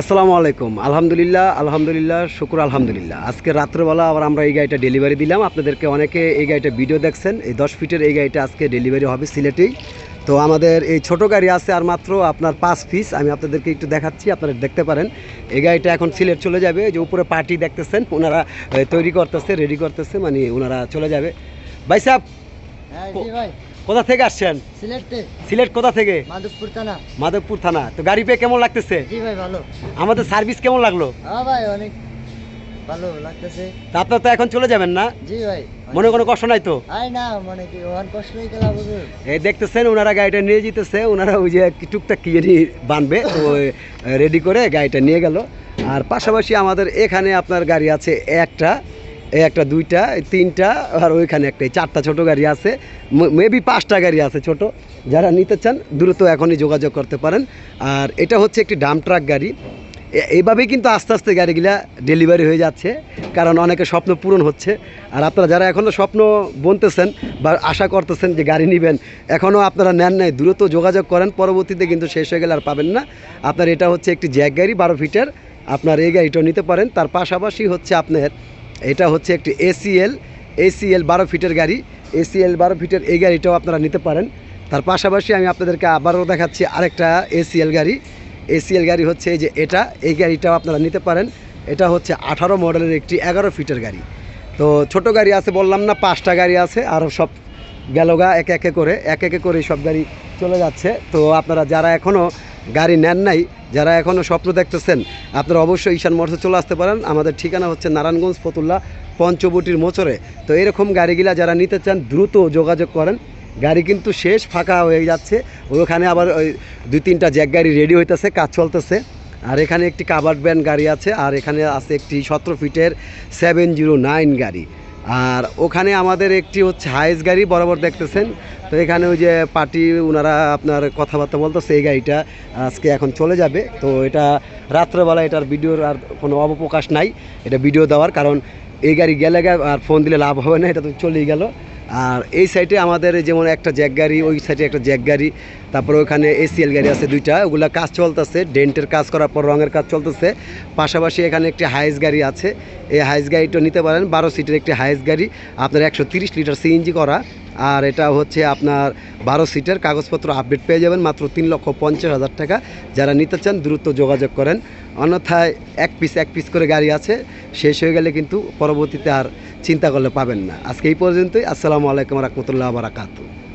আসসালামু আলাইকুম। আলহামদুলিল্লাহ আলহামদুলিল্লাহ, শুকুর, আলহামদুলিল্লাহ। আজকে রাত্রেবেলা আবার আমরা এই গাড়িটা ডেলিভারি দিলাম। আপনাদেরকে অনেকে এই গাড়িটা ভিডিও দেখছেন, এই দশ ফিটের এই গাড়িটা আজকে ডেলিভারি হবে সিলেটেই। তো আমাদের এই ছোট গাড়ি আছে আর মাত্র আপনার পাঁচ পিস আমি আপনাদেরকে একটু দেখাচ্ছি, আপনারা দেখতে পারেন। এই গাড়িটা এখন সিলেট চলে যাবে। যে উপরে পার্টি দেখতেছেন, ওনারা তৈরি করতেছে রেডি করতেছে মানে ওনারা চলে যাবে। ভাই সাহেব হ্যাঁ কোথা থেকে আসছেন? সিলেট। কোথা থেকে? মাধবপুর থানা। মাধবপুর থানা। তো গাড়ি পেয়ে কেমন লাগতেছে? জি ভাই ভালো। আমাদের সার্ভিস কেমন লাগল? হ্যাঁ ভাই অনেক ভালো লাগতেছে। তা আপনার তো এখন চলে যাবেন না? জি ভাই। মনে কোনো কষ্ট নাই তো? আই না মানে কি ওখান কষ্ট গেল এই দেখতেছেন ওনারা গাড়িটা নিয়ে যেতেছে। ওনারা ওই যে টুকটাক কি জানি বানবে তো রেডি করে গাড়িটা নিয়ে গেল। আর পাশাপাশি আমাদের এখানে আপনার গাড়ি আছে একটা। এই একটা দুইটা তিনটা, আর ওইখানে একটা চারটা ছোট গাড়ি আছে। মেবি পাঁচটা গাড়ি আছে ছোট। যারা নিতে চান, দ্রুত এখনই যোগাযোগ করতে পারেন। আর এটা হচ্ছে একটি ডাম ট্রাক গাড়ি। এইভাবেই কিন্তু আস্তে আস্তে গাড়িগুলা ডেলিভারি হয়ে যাচ্ছে। কারণ অনেকে স্বপ্ন পূরণ হচ্ছে। আর আপনারা যারা এখনও স্বপ্ন বনতেছেন বা আশা করতেছেন যে গাড়ি নেবেন এখনও আপনারা নেন নাই, দ্রুত যোগাযোগ করেন। পরবর্তীতে কিন্তু শেষ হয়ে গেলে আর পাবেন না। আপনার এটা হচ্ছে একটি জ্যাক গাড়ি, বারো ফিটের। আপনার এই গাড়িটাও নিতে পারেন। তার পাশাপাশি হচ্ছে আপনার এটা হচ্ছে একটি এসিএল এসিএল বারো ফিটের গাড়ি। এসিএল বারো ফিটের এই গাড়িটাও আপনারা নিতে পারেন। তার পাশাপাশি আমি আপনাদেরকে আবারও দেখাচ্ছি আরেকটা এসিএল গাড়ি। এসিএল গাড়ি হচ্ছে এই যে এটা, এই গাড়িটাও আপনারা নিতে পারেন। এটা হচ্ছে আঠারো মডেলের একটি এগারো ফিটের গাড়ি। তো ছোট গাড়ি আছে বললাম না, পাঁচটা গাড়ি আছে আর সব গেলগা একে একে করে, এক একে করে সব গাড়ি চলে যাচ্ছে। তো আপনারা যারা এখনও গাড়ি নেন নাই, যারা এখনও স্বপ্ন দেখতেছেন, আপনারা অবশ্যই ঈশান মোটরসে চলে আসতে পারেন। আমাদের ঠিকানা হচ্ছে নারায়ণগঞ্জ ফতুল্লা পঞ্চবটির মোচরে। তো এরকম গাড়িগুলা যারা নিতে চান, দ্রুত যোগাযোগ করেন। গাড়ি কিন্তু শেষ ফাঁকা হয়ে যাচ্ছে। ওখানে আবার ওই দুই তিনটা জ্যাক গাড়ি রেডি হইতেছে, কাজ চলতেছে। আর এখানে একটি কাভার্ড ব্যান গাড়ি আছে, আর এখানে আছে একটি সতেরো ফিটের সেভেন জিরো নাইন গাড়ি। আর ওখানে আমাদের একটি হচ্ছে হাইস গাড়ি বরাবর দেখতেছেন। তো এখানে ওই যে পার্টি ওনারা আপনার কথাবার্তা বলতো, সেই গাড়িটা আজকে এখন চলে যাবে। তো এটা রাত্রেবেলা এটার ভিডিওর আর কোনো অবপ্রকাশ নাই। এটা ভিডিও দেওয়ার কারণ এই গাড়ি গেলে আর ফোন দিলে লাভ হবে না, এটা তো চলেই গেল। আর এই সাইডে আমাদের যেমন একটা জ্যাক গাড়ি, ওই সাইডে একটা জ্যাক গাড়ি, তারপরে ওখানে এসিএল গাড়ি আছে দুইটা, ওগুলো কাজ চলতেছে, ডেন্টের কাজ করার পর রঙের কাজ চলতেছে। পাশাপাশি এখানে একটি হাইস গাড়ি আছে, এই হাইস গাড়িটা নিতে পারেন, বারো সিটের একটি হাইস গাড়ি, আপনার একশো লিটার সিএনজি করা। আর এটা হচ্ছে আপনার বারো সিটের কাগজপত্র আপডেট পেয়ে যাবেন, মাত্র তিন লক্ষ পঞ্চাশ হাজার টাকা। যারা নিতে চান, দ্রুত যোগাযোগ করেন। অন্যথায় এক পিস এক পিস করে গাড়ি আছে, শেষ হয়ে গেলে কিন্তু পরবর্তীতে আর চিন্তা করলে পাবেন না। আজকে এই পর্যন্তই। আসসালামু আলাইকুম রহমতুল্লাহ বারাকাতু